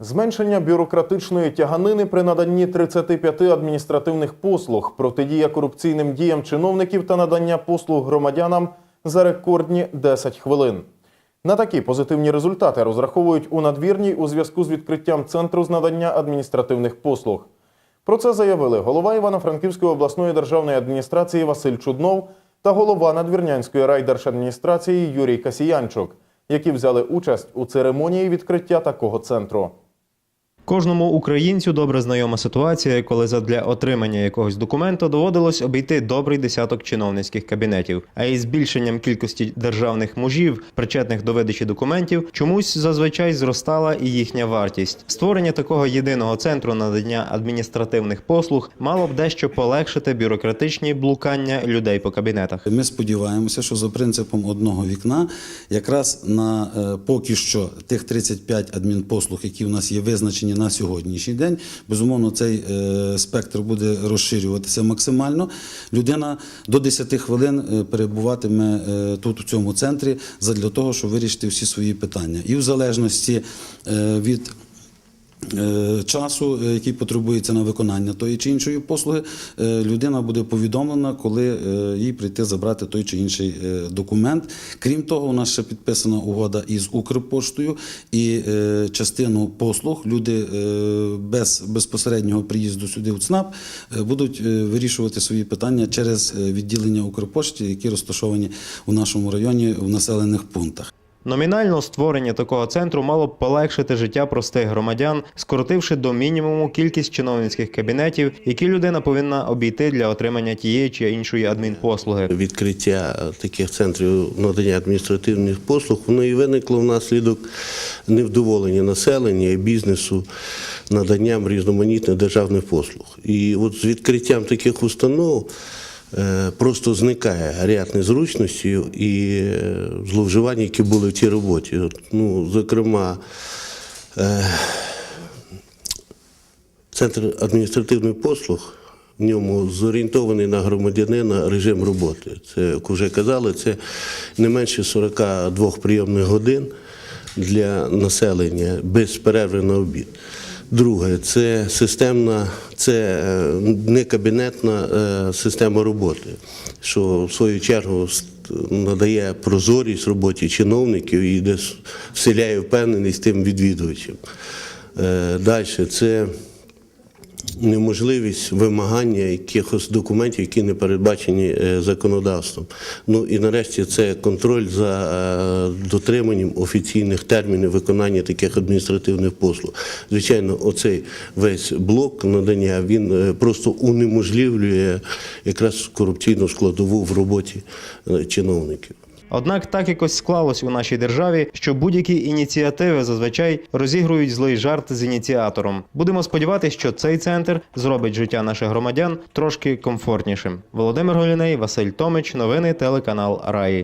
Зменшення бюрократичної тяганини при наданні 35 адміністративних послуг, протидія корупційним діям чиновників та надання послуг громадянам за рекордні 10 хвилин. На такі позитивні результати розраховують у надвірній у зв'язку з відкриттям центру з надання адміністративних послуг. Про це заявили голова Івано-Франківської обласної державної адміністрації Василь Чуднов та голова Надвірнянської райдержадміністрації Юрій Касіянчук, які взяли участь у церемонії відкриття такого центру. Кожному українцю добре знайома ситуація, коли задля отримання якогось документу доводилось обійти добрий десяток чиновницьких кабінетів. А із збільшенням кількості державних мужів, причетних до видачі документів, чомусь зазвичай зростала і їхня вартість. Створення такого єдиного центру надання адміністративних послуг мало б дещо полегшити бюрократичні блукання людей по кабінетах. Ми сподіваємося, що за принципом одного вікна, якраз на е, поки що тих 35 адмінпослуг, які в нас є визначені на сьогоднішній день, безумовно, цей е, спектр буде розширюватися максимально. Людина до 10 хвилин е, перебуватиме е, тут, у цьому центрі, задля того, щоб вирішити всі свої питання. І в залежності від часу, е, який потребується на виконання тої чи іншої послуги, е, людина буде повідомлена, коли е, їй прийти забрати той чи інший е, документ. Крім того, у нас ще підписана угода із Укрпоштою, і е, частину послуг люди е, без безпосереднього приїзду сюди у ЦНАП е, будуть е, вирішувати свої питання через е, відділення Укрпошти, які розташовані у нашому районі в населених пунктах. Номінально створення такого центру мало б полегшити життя простих громадян, скоротивши до мінімуму кількість чиновницьких кабінетів, які людина повинна обійти для отримання тієї чи іншої адмінпослуги. Відкриття таких центрів надання адміністративних послуг воно і виникло внаслідок невдоволення населення і бізнесу наданням різноманітних державних послуг. І от з відкриттям таких установ е, просто зникає ряд незручностей і е, зловживань, які були в цій роботі. От, Ну, зокрема, е, Центр адміністративних послуг в ньому зорієнтований на громадянина режим роботи. Це, як вже казали, це не менше 42 прийомних годин для населення без перерви на обід. Друге, це системна, це е, не кабінетна е, система роботи, що в свою чергу надає прозорість роботі чиновників і десь вселяє впевненість тим відвідувачам. Далі це неможливість вимагання якихось документів, які не передбачені е, законодавством. Ну і нарешті це контроль за е, дотриманням офіційних термінів виконання таких адміністративних послуг. Звичайно, оцей весь блок надання він е, просто унеможливлює якраз корупційну складову в роботі чиновників. Однак так якось склалось у нашій державі, що будь-які ініціативи зазвичай розігрують злий жарт з ініціатором. Будемо сподіватися, що цей центр зробить життя наших громадян трошки комфортнішим. Володимир Голіней, Василь Томич, новини телеканал Раї.